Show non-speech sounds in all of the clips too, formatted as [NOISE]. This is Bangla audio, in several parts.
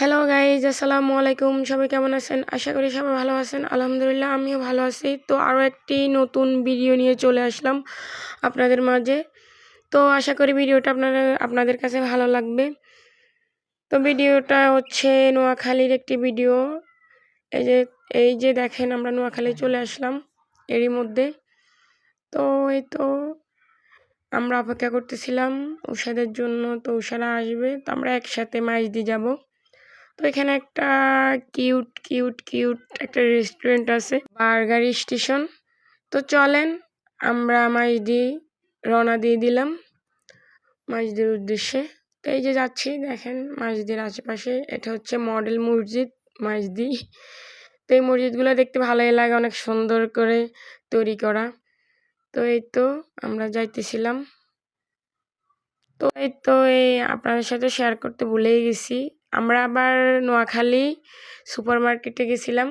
হ্যালো গাইজ আসসালামু আলাইকুম সবাই কেমন আছেন? আশা করি সবাই ভালো আছেন। আলহামদুলিল্লাহ, আমিও ভালো আছি। তো আরও একটি নতুন ভিডিও নিয়ে চলে আসলাম আপনাদের মাঝে। তো আশা করি ভিডিওটা আপনারা, আপনাদের কাছে ভালো লাগবে। তো ভিডিওটা হচ্ছে নোয়াখালীর একটি ভিডিও। এই যে এই যে দেখেন, আমরা নোয়াখালী চলে আসলাম এরই মধ্যে। তো এই তো আমরা অপেক্ষা করতেছিলাম উষাদের জন্য। তো উষারা আসবে, তো আমরা একসাথে মাইজ দিয়ে যাব। তো এখানে একটা কিউট কিউট কিউট একটা রেস্টুরেন্ট আছে, বার্গার স্টেশন। তো চলেন, আমরা মাইজদি রওনা দিয়ে দিলাম মাইজদের উদ্দেশ্যে। তো এই যে যাচ্ছি, দেখেন মাইজদের আশেপাশে, এটা হচ্ছে মডেল মসজিদ মাইজদি তো এই মসজিদগুলো দেখতে ভালোই লাগে, অনেক সুন্দর করে তৈরি করা। তো এই তো আমরা যাইতেছিলাম। তো এই তো এই আপনাদের সাথে শেয়ার করতে ভুলেই গেছি। আমরা আবার নোয়াখালী সুপার মার্কেটে গেছিলাম।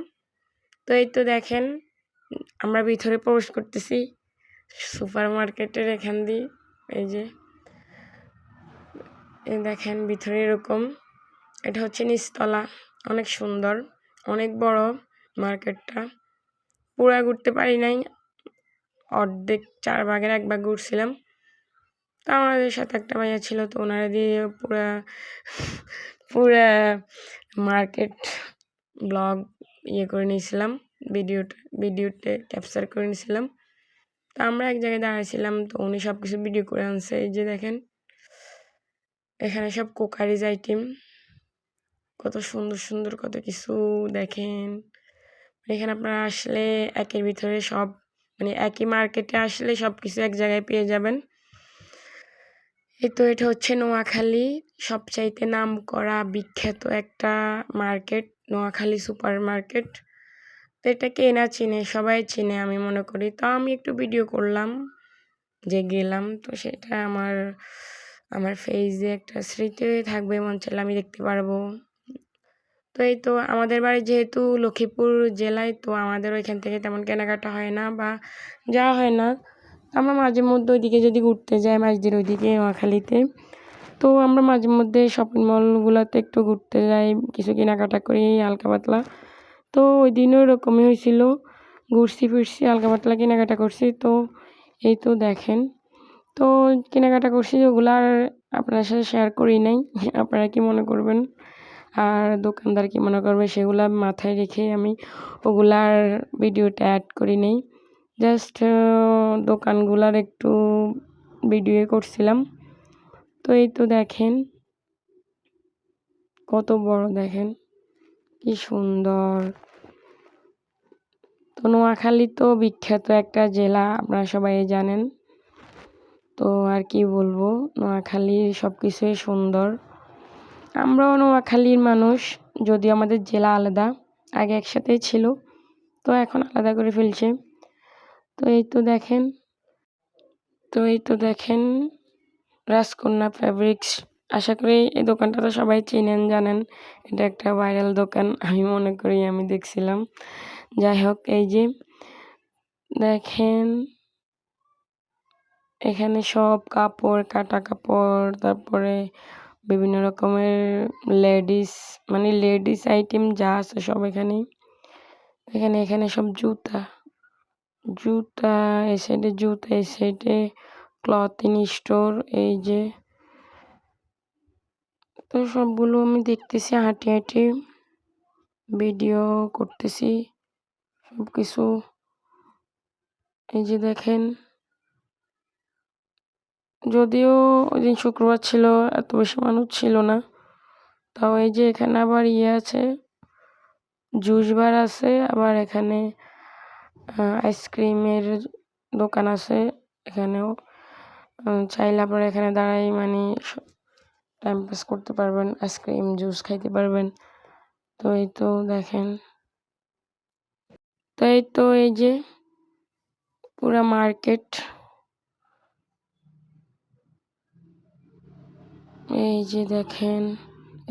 তো এই তো দেখেন, আমরা ভিতরে প্রবেশ করতেছি সুপার মার্কেটের এখান দিয়ে। এই যে দেখেন ভিতরে এরকম। এটা হচ্ছে নিচতলা, অনেক সুন্দর, অনেক বড় মার্কেটটা। পুরা ঘুরতে পারি নাই, অর্ধেক, চার ভাগের এক ভাগ ঘুরছিলাম। তো আমাদের সাথে একটা ভাইয়া ছিল, তো ওনারা দিয়ে পুরা পুরা মার্কেট ব্লগ ইয়ে করে নিয়েছিলাম, ভিডিওটা, ভিডিওতে ক্যাপচার করে নিয়েছিলাম। তো আমরা এক জায়গায় দাঁড়াইছিলাম, তো উনি সব কিছু ভিডিও করে আনছে, এই যে দেখেন, এখানে সব কোকারিজ আইটেম কত সুন্দর সুন্দর কত কিছু দেখেন। এখানে আপনারা আসলে একের ভিতরে সব মানে একই মার্কেটে আসলে সব কিছু এক জায়গায় পেয়ে যাবেন। এই তো এটা হচ্ছে নোয়াখালী। সবচাইতে নাম করা বিখ্যাত একটা মার্কেট, নোয়াখালী সুপার মার্কেট তো এটা কে না চিনে, সবাই চিনে আমি মনে করি। তো আমি একটু ভিডিও করলাম, যে গেলাম, তো সেটা আমার আমার ফেসে একটা স্মৃতি থাকবে, মন চাইলে আমি দেখতে পারব। তো এই তো আমাদের বাড়ি যেহেতু লক্ষ্মীপুর জেলায়, তো আমাদের ওইখান থেকে তেমন কেনাকাটা হয় না বা যাওয়া হয় না। আমরা মাঝে মধ্যে ওইদিকে যদি ঘুরতে যাই, মাঝদির ওইদিকে নোয়াখালীতে। তো আমরা মাঝে মধ্যে শপিং মলগুলোতে একটু ঘুরতে যাই, কিছু কেনাকাটা করি, হালকা পাতলা। তো ওই দিনও এরকমই হয়েছিল। ঘুরছি, ফিরছি, হালকা পাতলা কেনাকাটা করছি। তো এই তো দেখেন। তো কেনাকাটা করছি, ওগুলো আর আপনার সাথে শেয়ার করি নাই। আপনারা কি মনে করবেন? আর দোকানদার কি মনে করবে? সেগুলো মাথায় রেখে আমি ওগুলার ভিডিওটা অ্যাড করি নেই। জাস্ট দোকানগুলার একটু ভিডিও করছিলাম। তো এই তো দেখেন, কত বড় দেখেন, কি সুন্দর। তো নোয়াখালী তো বিখ্যাত একটা জেলা, আপনারা সবাই জানেন। তো আর কি বলব, নোয়াখালী সব কিছুই সুন্দর। আমরাও নোয়াখালীর মানুষ, যদিও আমাদের জেলা আলাদা, আগে একসাথেই ছিল, তো এখন আলাদা করে ফেলছে। তো এই তো দেখেন, তো এই তো দেখেন রাজকন্যা ফ্যাব্রিক্স আশা করি এই দোকানটা তো সবাই চেনেন, জানেন। এটা একটা ভাইরাল দোকান, আমি মনে করি আমি দেখছিলাম। যাই হোক, এই যে দেখেন, এখানে সব কাপড়, কাটা কাপড়, তারপরে বিভিন্ন রকমের লেডিস মানে লেডিস আইটেম যা আছে সব এখানেই। এখানে এখানে সব জুতা। জুতা, এই সাইডে জুতা, এই সাইডে ক্লথিং স্টোর এই যে। তো সবগুলো আমি দেখতেছি, হাঁটি হাঁটি ভিডিও করতেছি। সব কিছু এই যে দেখেন। যদিও ওই দিন শুক্রবার ছিল, এত বেশি মানুষ ছিল না। তাও এই যে এখানে আবার ইয়ে আছে, জুস বার আছে, আবার এখানে আইসক্রিমের দোকান আছে এখানেও। চাইলে আপনারা এখানে দাঁড়াই মানে টাইম পাস করতে পারবেন আইসক্রিম জুস খাইতে পারবেন। তো এই তো দেখেন। তো এই তো এই যে পুরা মার্কেট এই যে দেখেন,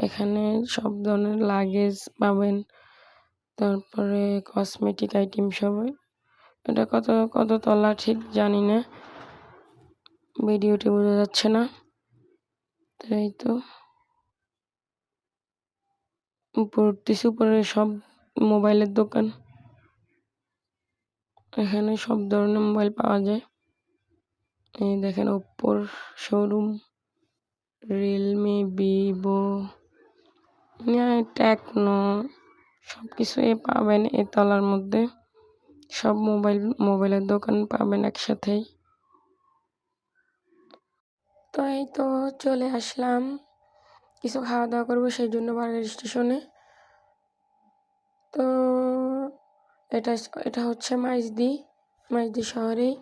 এখানে সব ধরনের লাগেজ পাবেন। তারপরে কসমেটিক আইটেম সব এটা কত কত তলা ঠিক জানি না। ভিডিওটি বোঝা যাচ্ছে না। তাই তো। উপর উঠতেছি উপরে সব মোবাইলের দোকান। এখানে সব ধরনের মোবাইল পাওয়া যায়। এই দেখেন ওপ্পোর শোরুম, রিয়েলমি, ভিভো টেকনো সব কিছুই পাবেন এই তলার মধ্যে। সব মোবাইল, মোবাইলের দোকান পাবেন একসাথেই। তো এই তো চলে আসলাম। কিছু খাওয়া দাওয়া করব সেই জন্য বার্গার স্টেশনে। তো এটা এটা হচ্ছে মাইজদি মাইজদি শহরেই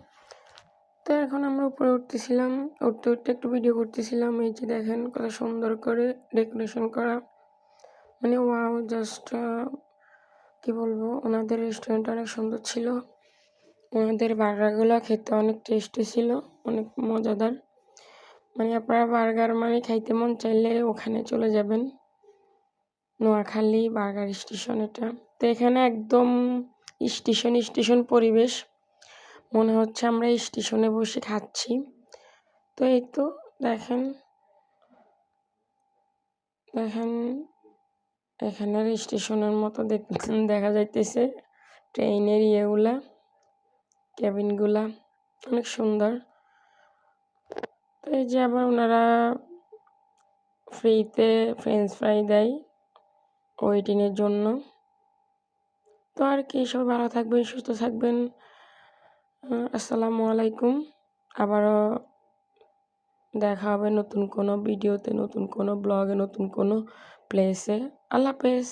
তো এখন আমরা উপরে উঠতেছিলাম। উঠতে উঠতে একটু ভিডিও করতেছিলাম। এই যে দেখেন কত সুন্দর করে ডেকোরেশন করা। মানে ওয়াও জাস্ট কি বলব, ওনাদের রেস্টুরেন্ট অনেক সুন্দর ছিল। ওনাদের বার্গারগুলো খেতে অনেক টেস্টি ছিল, অনেক মজাদার। মানে আপনারা বার্গার মানে খাইতে মন চাইলে ওখানে চলে যাবেন। নোয়াখালী বার্গার স্টেশন এটা। তো এখানে একদম স্টেশন স্টেশন পরিবেশ। মনে হচ্ছে আমরা স্টেশনে বসে খাচ্ছি। তো এই তো দেখেন দেখেন এখানের স্টেশনের মতো [LAUGHS] দেখা যাইতেছে। ট্রেনের ইয়েগুলা, ক্যাবিনগুলা অনেক সুন্দর। তো এই যে আবার ওনারা ফ্রিতে ফ্রেঞ্চ ফ্রাই দেয় ওয়েটিংয়ের জন্য। তো আর কি সব ভালো থাকবেন, সুস্থ থাকবেন। আসসালামু আলাইকুম। আবারও দেখা হবে নতুন কোনো ভিডিওতে, নতুন কোনো ব্লগে, নতুন কোনো প্লেসে আল্লাহ হাফেজ